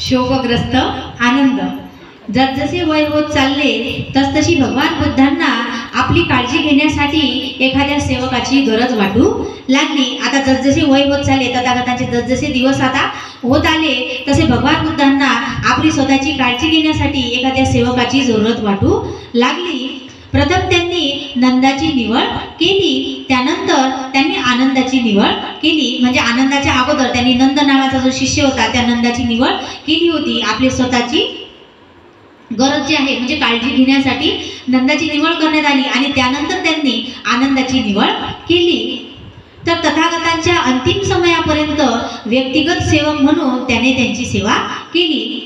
शोकग्रस्त आनंद. जसजसे वय होत चालले तसतशी भगवान बुद्धांना आपली काळजी घेण्यासाठी एखाद्या सेवकाची गरज वाटू लागली. आता जसजसे वय होत चालले तथागतांचे जसजसे दिवस आता होत आले तसे भगवान बुद्धांना आपली स्वतःची काळजी घेण्यासाठी एखाद्या सेवकाची जरूरत वाटू लागली. प्रथम त्यांनी नंदाची निवड केली. त्यानंतर त्यांनी आनंदाची निवड केली. म्हणजे आनंदाच्या अगोदर त्यांनी नंद नावाचा जो शिष्य होता त्या नंदाची निवड केली होती. आपली स्वतःची गरज जी आहे म्हणजे काळजी घेण्यासाठी नंदाची निवड करण्यात आली आणि त्यानंतर त्यांनी आनंदाची निवड केली. तर तथागतांच्या अंतिम समयापर्यंत व्यक्तिगत सेवक म्हणून त्याने त्यांची सेवा केली.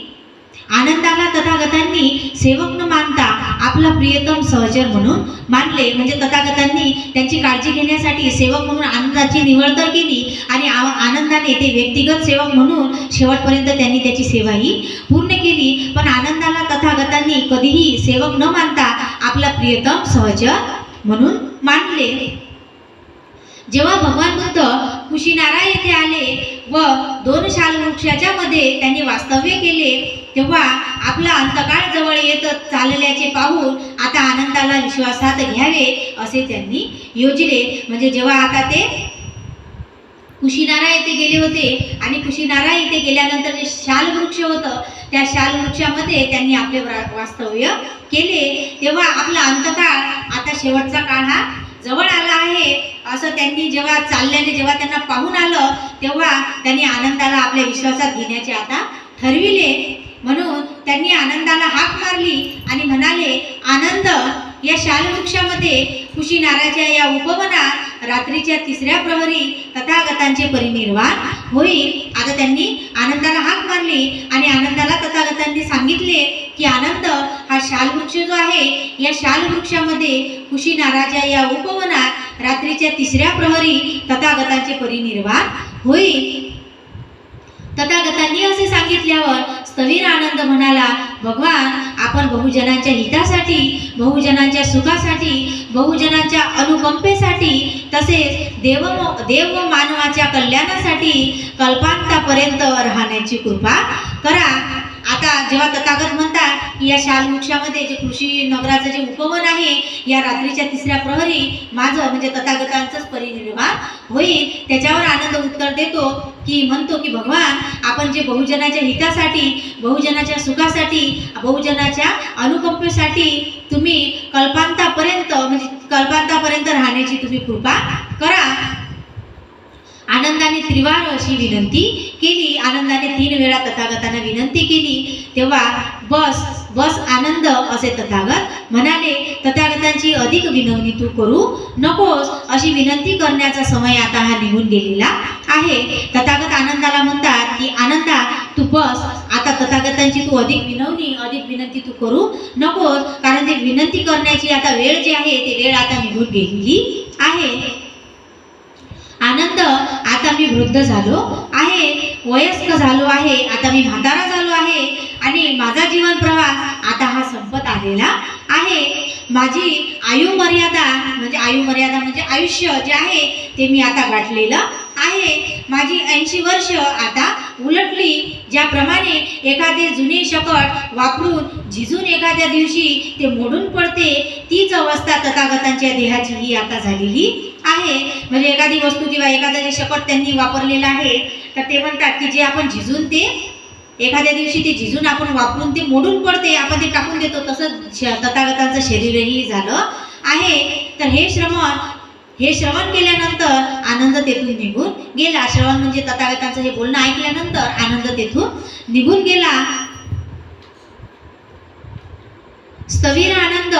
आनंदाला तथागतांनी सेवक न मानता आपला प्रियतम सहचर म्हणून मानले. म्हणजे तथागतांनी त्यांची काळजी घेण्यासाठी सेवक म्हणून आनंदाची निवड तर केली आणि आनंदाने ते व्यक्तिगत सेवक म्हणून शेवटपर्यंत त्यांनी त्याची सेवाही पूर्ण केली. पण आनंदाला तथागतांनी कधीही सेवक न मानता आपला प्रियतम सहचर म्हणून मानले. जेव्हा भगवान बुद्ध कुशीनारा येथे आले व दोन शाल वृक्षाच्या मध्ये त्यांनी वास्तव्य केले तेव्हा आपला अंतकाळ जवळ येत चालल्याचे पाहून आता आनंदाला विश्वासात घ्यावे असे त्यांनी योजले. म्हणजे जेव्हा आता ते कुशीनारा येथे गेले होते आणि कुशीनारा येथे गेल्यानंतर जे शाल वृक्ष होतं त्या शाल वृक्षामध्ये त्यांनी आपले वास्तव्य केले. तेव्हा आपला अंतकाळ आता शेवटचा काळ हा जवळ आला आहे असं त्यांनी जेव्हा चालल्याने जेव्हा त्यांना पाहून आलं तेव्हा त्यांनी आनंदाला आपल्या विश्वासात घेण्याचे आता ठरविले. म्हणून त्यांनी आनंदाला हाक मारली आणि म्हणाले आनंद या शालवृक्षामध्ये कुशीनाराच्या या उपवनात रात्रीच्या तिसऱ्या प्रहरी तथागतांचे परिनिर्वाण होईल. आता त्यांनी आनंदाला हाक मारली आणि आनंदाला तथागतांनी सांगितले की आनंद हा शालवृक्ष जो आहे या शालवृक्षामध्ये कुशीनाराच्या या उपवनात रात्रीच्या तिसऱ्या प्रहरी तथागतांचे परिनिर्वाण होईल. तथागतांनी असे सांगितल्यावर स्थवीर आनंद म्हणाला भगवान आपण बहुजनांच्या हितासाठी बहुजनांच्या सुखासाठी बहुजनांच्या अनुकंपेसाठी तसेच देव देव व मानवाच्या कल्याणासाठी कल्पांतापर्यंत राहण्याची कृपा करा. आता जेव्हा तथागत म्हणतात की या वृक्षामध्ये जे कृषी नगराचं जे उपवन आहे या रात्रीच्या तिसऱ्या प्रहरी माझं म्हणजे तथागतांचंच परिनिर्वाण होईल. त्याच्यावर आनंद उत्तर देतो की म्हणतो की भगवान आपण जे बहुजनाच्या हितासाठी बहुजनाच्या सुखासाठी बहुजनाच्या अनुकंपेसाठी तुम्ही कल्पांतापर्यंत म्हणजे कल्पांतापर्यंत राहण्याची तुम्ही कृपा करा. आनंदाने त्रिवार अशी विनंती केली. आनंदाने तीन वेळा तथागतांना विनंती केली. तेव्हा बस बस आनंद असे तथागत म्हणाले तथागतांची अधिक विनवणी तू करू नकोस. अशी विनंती करण्याचा समय आता हा निघून गेलेला आहे. तथागत आनंदाला म्हणतात की आनंदा तू बस. आता तथागतांची तू अधिक विनवणी अधिक विनंती तू करू नकोस. कारण ते विनंती करण्याची आता वेळ जी आहे ती वेळ आता निघून गेलेली आहे. आनंद आता मी वृद्ध झालो आहे वयस्क झालो आहे आता मी म्हातारा झालो आहे आणि माझा जीवन प्रवास आता हा संपत आलेला आहे. माझी आयु मर्यादा म्हणजे आयु मर्यादा म्हणजे आयुष्य जे आहे ते मी आता गाठलेलं आहे. माझी ऐंशी वर्ष आता उलटली ज्याप्रमाणे एखादे जुने शकट वापरून झिजून एखाद्या दिवशी ते मोडून पडते तीच अवस्था तथागतांच्या देहाची ही आता झालेली आहे. म्हणजे एखादी वस्तू किंवा एखादा जे शपथ त्यांनी वापरलेलं आहे तर ते म्हणतात की जे आपण झिजून ते एखाद्या दिवशी ते झिजून आपण वापरून ते मोडून पडते आपण ते टाकून देतो. तसं श- तथागतांचं शरीरही झालं आहे. तर हे श्रवण हे श्रवण केल्यानंतर आनंद तेथून निघून गेला. श्रवण म्हणजे तथागतांचं हे बोलणं ऐकल्यानंतर आनंद तेथून निघून गेला. स्थवीर आनंद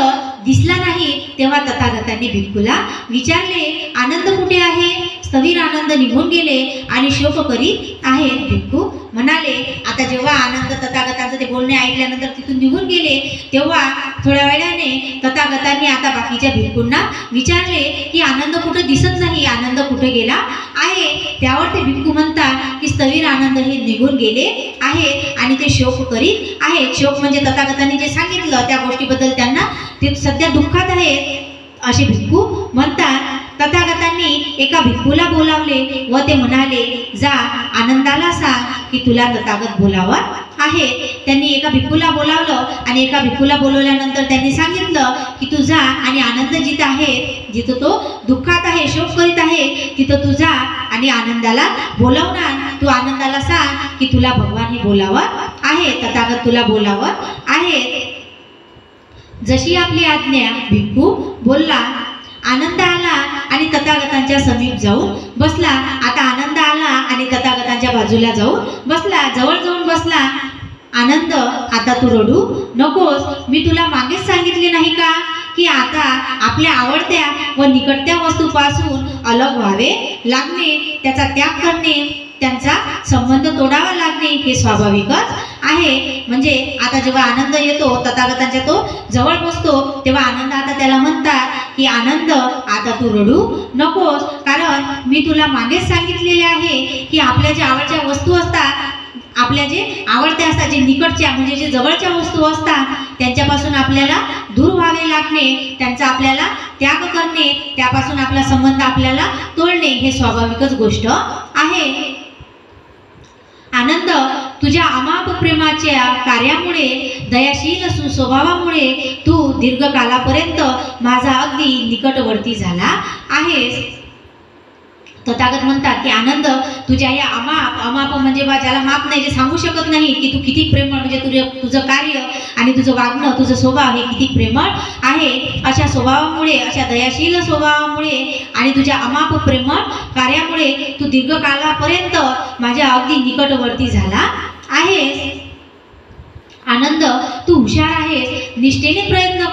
दिसला नाही तेव्हा तथागतांनी भिक्खूला विचारले आनंद कुठे आहे? स्थवीर आनंद निघून गेले आणि शोक करीत आहेत भिक्खू. म्हणाले आता जेव्हा आनंद तथागतांचं ते बोलणे ऐकल्यानंतर तिथून निघून गेले तेव्हा थोड्या वेळाने तथागतांनी आता बाकीच्या भिक्खूंना विचारले की आनंद कुठं दिसत नाही? आनंद कुठे गेला आहे? त्यावर ते भिक्खू म्हणतात की स्थवीर आनंद हे निघून गेले आहेत आणि ते शोक करीत आहेत. शोक म्हणजे तथागतांनी जे सांगितलं त्या गोष्टीबद्दल त्यांना ते सध्या दुःखात आहेत असे भिक्खू म्हणतात. तथागतांनी एका भिक्खूला बोलावले व ते म्हणाले जा आनंदाला सांग की तुला तथागत बोलावत आहे. त्यांनी एका भिक्खूला बोलावलं आणि एका भिक्खूला बोलवल्यानंतर त्यांनी सांगितलं की तू जा आणि आनंद जिथं आहे जिथं तो दुःखात आहे शोक करीत आहे तिथं तू जा आणि आनंदाला बोलवणार. तू आनंदाला सांग की तुला भगवान हे बोलावत आहे तथागत तुला बोलावत आहे. जशी आपली आज्ञा भिक्खू बोलला आनंद आला आणि तथागतांच्या समीप जाऊन बसला. आता आनंद आला आणि तथागतांच्या बाजूला जाऊन बसला. जवळ जाऊन बसला. आनंद आता तू रडू नकोस. मी तुला मागेच सांगितले नाही का? की आता आपल्या आवडत्या व निकटत्या वस्तूपासून अलग व्हावे लागणे त्याचा त्याग करणे. त्यांचा संबंध तोडावा लागणे हे स्वाभाविकच आहे. म्हणजे आता जेव्हा आनंद येतो तथागतांच्या तो जवळ बसतो तेव्हा आनंद आता त्याला म्हणतात की आनंद आता तू रडू नकोस. कारण मी तुला मागेच सांगितलेले आहे की आपल्या ज्या आवडच्या वस्तू असतात आपल्या जे आवडत्या असतात जे निकटच्या म्हणजे जे जवळच्या वस्तू असतात त्यांच्यापासून आपल्याला दूर व्हावे लागणे त्यांचा आपल्याला त्याग करणे त्यापासून आपला संबंध आपल्याला तोडणे हे स्वाभाविकच गोष्ट आहे. आनंद तुझ्या अमाप प्रेमाच्या कार्यामुळे दयाशील सुस्वभावामुळे तू दीर्घकालापर्यंत माझा अगदी निकटवर्ती झाला आहेस. तथागत म्हणतात की आनंद तुझ्या या अमाप अमाप म्हणजे बा ज्याला माप नाही जे सांगू शकत नाही की तू किती प्रेमळ म्हणजे तुझे तुझं कार्य आणि तुझं वागणं तुझं स्वभाव हे किती प्रेमळ आहे. अशा स्वभावामुळे अशा दयाशील स्वभावामुळे आणि तुझ्या अमाप प्रेमळ कार्यामुळे तू दीर्घकालापर्यंत माझ्या अगदी निकटवर्ती झाला आहेस. आनंद तू हुशार आहेस. निष्ठेने प्रयत्न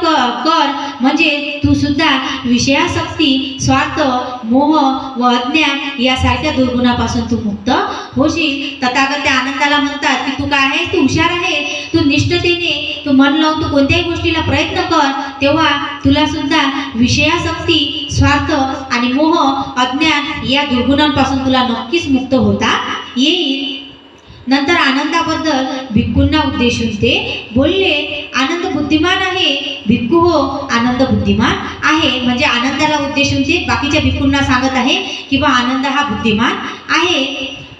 कर. म्हणजे तू सुद्धा विषयासक्ती स्वार्थ मोह व अज्ञान यासारख्या दुर्गुणापासून तू मुक्त होशील. तथागत त्या आनंदाला म्हणतात की तू काय आहेस? तू हुशार आहे. तू निष्ठतेने तू मन लावून तू कोणत्याही गोष्टीला प्रयत्न कर. तेव्हा तुला सुद्धा विषयासक्ती स्वार्थ आणि मोह अज्ञान या दुर्गुणांपासून तुला नक्कीच मुक्त होता येईल. नंतर आनंदाबद्दल भिक्खूंना उद्देशून ते बोलले आनंद बुद्धिमान आहे. भिक्खू हो आनंद बुद्धिमान आहे. म्हणजे आनंदाला उद्देशून ते बाकीच्या भिक्खूंना सांगत आहे की बा आनंद हा बुद्धिमान आहे.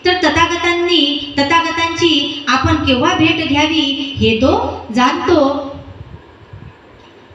तर तथागतांनी तथागतांची आपण केव्हा भेट घ्यावी हे तो जाणतो.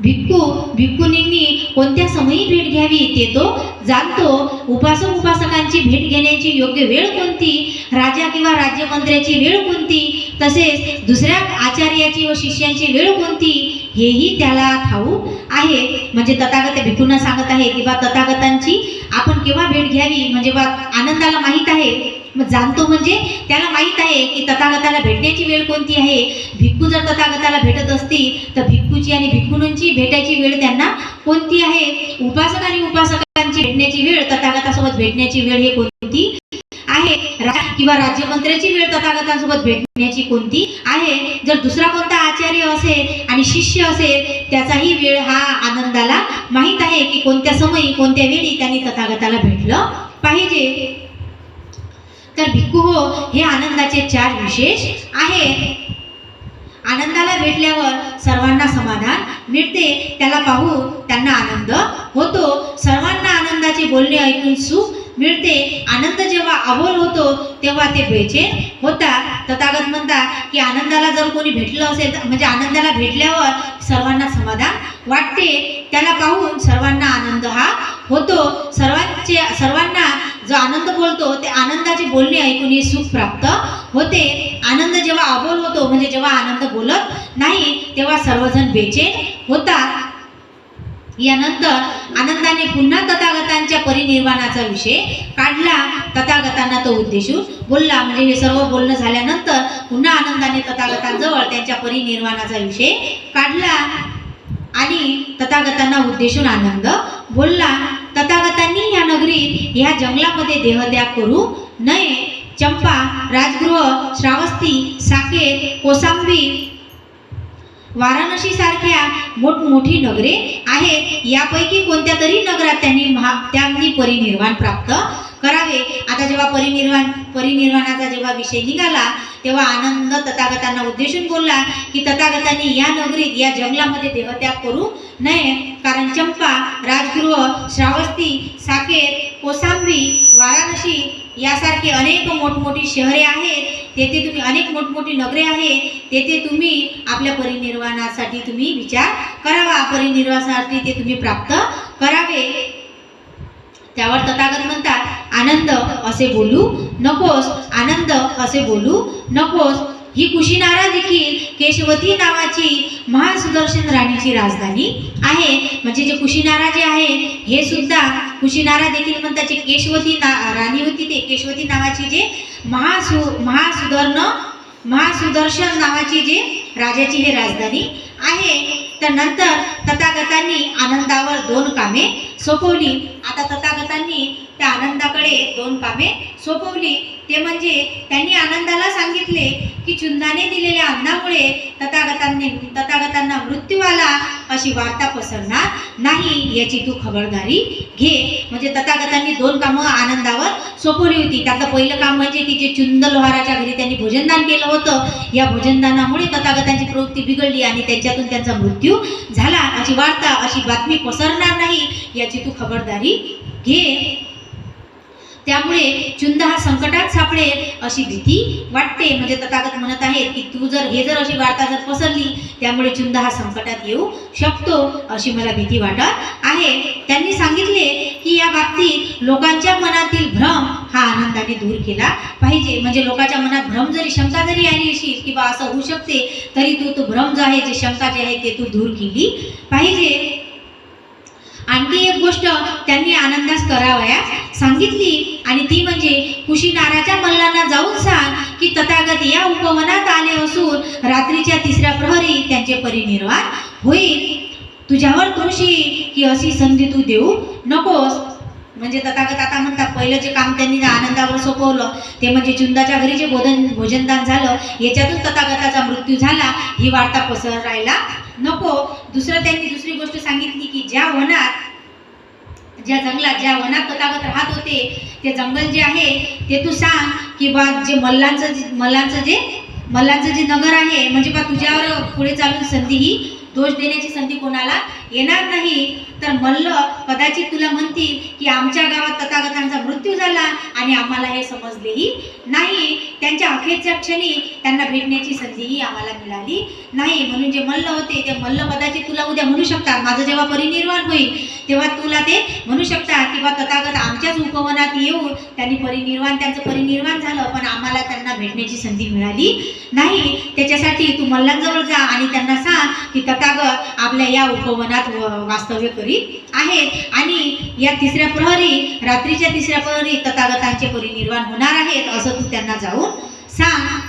भिक्खू भिक्खुनींनी कोणत्या समयी भेट घ्यावी ते तो जाणतो. उपासक उपासकांची भेट घेण्याची योग्य वेळ कोणती? राजा किंवा राज्यमंत्र्याची वेळ कोणती? तसेच दुसऱ्या आचार्याची व शिष्यांची वेळ कोणती? हेही त्याला ठाऊक आहे. म्हणजे तथागत भिक्खूंना सांगत आहे की बा तथागतांची आपण केव्हा भेट घ्यावी? म्हणजे बा आनंदाला माहीत आहे. मग जाणतो म्हणजे त्याला माहीत आहे की तथागताला भेटण्याची वेळ कोणती आहे? भिक्खू जर तथागताला भेटत असतील तर भिक्खूची आणि भिक्खूंची भेटायची वेळ त्यांना कोणती आहे? उपासक आणि उपासकांची भेटण्याची वेळ तथागतासोबत भेटण्याची वेळ हे कोणती आहे? किंवा राज्यमंत्र्याची वेळ तथागतांसोबत भेटण्याची कोणती आहे? जर दुसरा कोणता आचार्य असेल आणि शिष्य असेल त्याचाही वेळ हा आनंदाला माहीत आहे की कोणत्या समयी कोणत्या वेळी त्यांनी तथागताला भेटलं पाहिजे. तर भिक्खू हो हे आनंदाचे चार विशेष आहे आनंदाला भेटल्यावर सर्वांना समाधान मिळते. त्याला पाहून त्यांना आनंद होतो. सर्वांना आनंदाचे बोलणे ऐकून सुख मिळते. आनंद जेव्हा अबोल होतो तेव्हा ते बेचैन होतात. तथागत म्हणतात की आनंदाला जर कोणी भेटलं असेल तर- म्हणजे आनंदाला भेटल्यावर सर्वांना समाधान वाटते. त्याला पाहून सर्वांना आनंद हा होतो. सर्वांचे सर्वांना जो आनंद बोलतो ते आनंदाचे बोलणे ऐकून सुख प्राप्त होते. आनंद जेव्हा अबोल होतो म्हणजे जेव्हा आनंद बोलत नाही तेव्हा सर्वजण बेचैन होतात. यानंतर आनंदाने पुन्हा तथागतांच्या परिनिर्वाणाचा विषय काढला. तथागतांना तो उद्देशून बोलला. म्हणजे हे सर्व बोलणं झाल्यानंतर पुन्हा आनंदाने तथागतांजवळ त्यांच्या परिनिर्वाणाचा विषय काढला आणि तथागतांना उद्देशून आनंद बोलला. तथागतांनी या नगरीत या जंगलामध्ये देहत्याग करू नये. चंपा राजगृह श्रावस्ती साकेत कोसांबी वाराणसी सारख्या मोठमोठी नगरे आहेत. यापैकी कोणत्या तरी नगरात त्यांनी महा त्यांनी परिनिर्वाण प्राप्त करावे. आता जेव्हा परिनिर्वाण परिनिर्वाणाचा जेव्हा विषय निघाला तेव्हा आनंद तथागतांना उद्देशून बोलला की तथागतांनी या नगरीत या जंगलामध्ये देहत्याग करू नये. कारण चंपा राजगृह श्रावस्ती साकेत कोसांबी वाराणसी यासारखे अनेक मोठमोठी शहरे आहेत. तेथे तुम्ही अनेक मोठमोठी नगरे आहेत. तेथे तुम्ही आपल्या परिनिर्वाणासाठी तुम्ही विचार करावा. परिनिर्वाणासाठी ते तुम्ही प्राप्त करावे. त्यावर तथागत म्हणतात असे बोलू? नकोस. आनंद असे बोलू? नकोस. ही कुशीनारा देखील केशवती नावाची महासुदर्शन राणीची राजधानी आहे. म्हणजे जे कुशीनारा जे आहे हे सुद्धा कुशीनारा देखील म्हणतात जे केशवती ना राणी होती ते केशवती नावाची जे महासु महासुदर्ण महासुदर्शन नावाची जे राजाची हे राजधानी आहे. तर नंतर तथागतांनी आनंदावर दोन कामे सोपवली. आता तथागतांनी त्या आनंदाकडे दोन कामे सोपवली. ते म्हणजे त्यांनी आनंदाला सांगितले की चुंदाने दिलेल्या अन्नामुळे तथागतांनी तथागतांना मृत्यू आला अशी वार्ता पसरणार नाही याची तू खबरदारी घे. म्हणजे तथागतांनी दोन कामं आनंदावर सोपवली होती. त्यातलं पहिलं काम म्हणजे की जे चुंद लोहाराच्या घरी त्यांनी भोजनदान केलं होतं या भोजनदानामुळे तथागतांची प्रवृत्ती बिघडली आणि त्यांच्यातून त्यांचा मृत्यू झाला. अशी वार्ता अशी बातमी पसरणार नाही याची तू खबरदारी घे. त्यामुळे चुंद हा संकटात सापडेल अशी भीती वाटते. म्हणजे तथागत म्हणत आहेत की तू जर हे जर अशी वार्ता जर पसरली त्यामुळे चुंद हा संकटात येऊ शकतो अशी मला भीती वाटत आहे. त्यांनी सांगितले की या बाबतीत लोकांच्या मनातील भ्रम हा आनंदाने दूर केला पाहिजे. म्हणजे लोकांच्या मनात भ्रम जरी शंका जरी आली अशी की बा असं होऊ शकते तरी तू तो भ्रम जो आहे जे शंका जे आहे ते तू दूर केली पाहिजे. आणखी एक गोष्ट त्यांनी आनंदास करावयास सांगितली आणि ती म्हणजे कुशीनाराच्या मल्लांना जाऊन सांग की तथागत या उपवनात आले असून रात्रीच्या तिसऱ्या प्रहरी त्यांचे परिनिर्वाण होईल. तुझ्यावर तुळशी की अशी संधी तू देऊ नकोस. म्हणजे तथागत आता म्हणतात पहिलं जे काम त्यांनी आनंदावर सोपवलं ते म्हणजे चुंदाच्या घरी जे भोजन भोजनदान झालं याच्यातून तथागताचा मृत्यू झाला ही वार्ता पसरायला नको. दुसरं त्यांनी दुसरी गोष्ट सांगितली ज्या वनात ज्या जंगलात ज्या वनात तथागत राहत होते ते जंगल जे आहे ते तू सांग की बा जे मल्लांचं जे मल्लांचं जे मल्लांचं जे नगर आहे म्हणजे बा तुझ्यावर पुढे चालून संधी ही दोष देण्याची संधी कोणाला येणार नाही तर मल्ल कदाचित तुला म्हणतील की आमच्या गावात तथागतांचा मृत्यू झाला आणि आम्हाला हे समजलेही नाही. त्यांच्या अखेरच्या क्षणी त्यांना भेटण्याची संधीही आम्हाला मिळाली नाही. म्हणून जे मल्ल होते ते मल्ल कदाचित तुला उद्या म्हणू शकतात. माझं जेव्हा परिनिर्वाण होईल तेव्हा तुला ते म्हणू शकतात किंवा तथागत आमच्याच उपवनात येऊन त्यांनी परिनिर्वाण त्यांचं परिनिर्वाण झालं पण आम्हाला त्यांना भेटण्याची संधी मिळाली नाही. त्याच्यासाठी तू मल्लांजवळ जा आणि त्यांना सांग की तथागत आपल्या या उपवनात भागात वास्तव्य करीत आहेत. आणि या तिसऱ्या प्रहरी रात्रीच्या तिसऱ्या प्रहरी तथागतांचे परिनिर्वाण होणार आहेत असं तू त्यांना जाऊन सांग.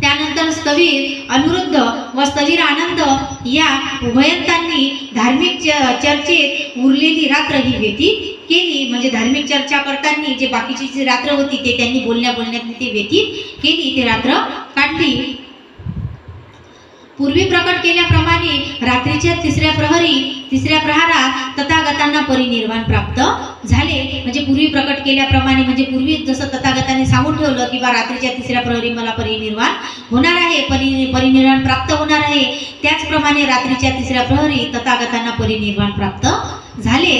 त्यानंतर स्थवीर अनिरुद्ध व स्थवीर आनंद या उभयंतांनी धार्मिक च- चर्चेत उरलेली रात्र ही व्यतीत केली. म्हणजे धार्मिक चर्चा करताना जे बाकीची जी रात्र होती ते त्यांनी बोलण्या बोलण्यात ते व्यतीत केली. ते रात्र काढली. पूर्वी प्रकट केल्याप्रमाणे रात्रीच्या तिसऱ्या प्रहरी तिसऱ्या प्रहारात तथागतांना परिनिर्वाण प्राप्त झाले. म्हणजे पूर्वी प्रकट केल्याप्रमाणे म्हणजे पूर्वी जसं तथागताने सांगून ठेवलं की बा रात्रीच्या तिसऱ्या प्रहरी मला परिनिर्वाण होणार आहे परि परिनिर्वाण प्राप्त होणार आहे. त्याचप्रमाणे रात्रीच्या तिसऱ्या प्रहरी तथागतांना परिनिर्वाण प्राप्त झाले.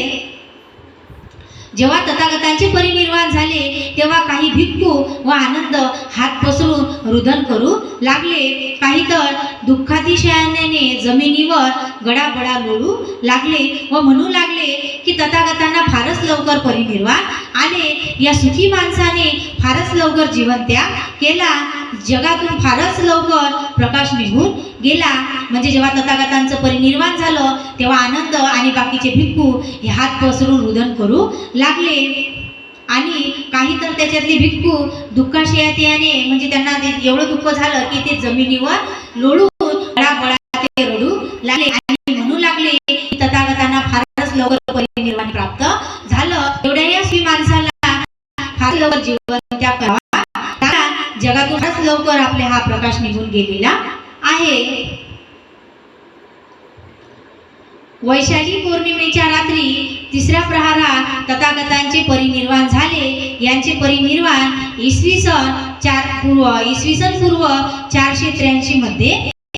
जेव्हा तथागतांचे परिनिर्वाण झाले तेव्हा काही भिक्खू व आनंद हात पसरून रुदन करू लागले. काही तर दुःखातिशयाने जमिनीवर गडाबडा लोळू लागले व म्हणू लागले की तथागतांना फारच लवकर परिनिर्वाण आले. या सुखी माणसाने फारच लवकर जीवनत्याग केला. जगातून फारच लवकर प्रकाश निघून गेला. म्हणजे जेव्हा तथागतांचं परिनिर्वाण झालं तेव्हा आनंद आणि बाकीचे भिक्खू हे हात पसरून रुदन करू लागले. आणि काही तर त्याच्यातले भिक्खू दुःखाशयाने म्हणजे त्यांना एवढं दुःख झालं की ते जमिनीवर लोळून ते रडू लागले. आणि म्हणू लागले की तथागतांना फारच लवकर परिनिर्वाण प्राप्त झालं. एवढ्या या श्री माणसाला फार लवकर जीवन त्या करावा. कारण जगातून लवकर आपले हा प्रकाश निघून गेलेला आहे. वैशाली पौर्णिमेच्या रात्री तिसऱ्या प्रहारात तथागतांचे परिनिर्वाण झाले. यांचे परिनिर्वाण इसवी सन चार पूर्व इसवी सन पूर्व चारशे त्र्याऐंशी मध्ये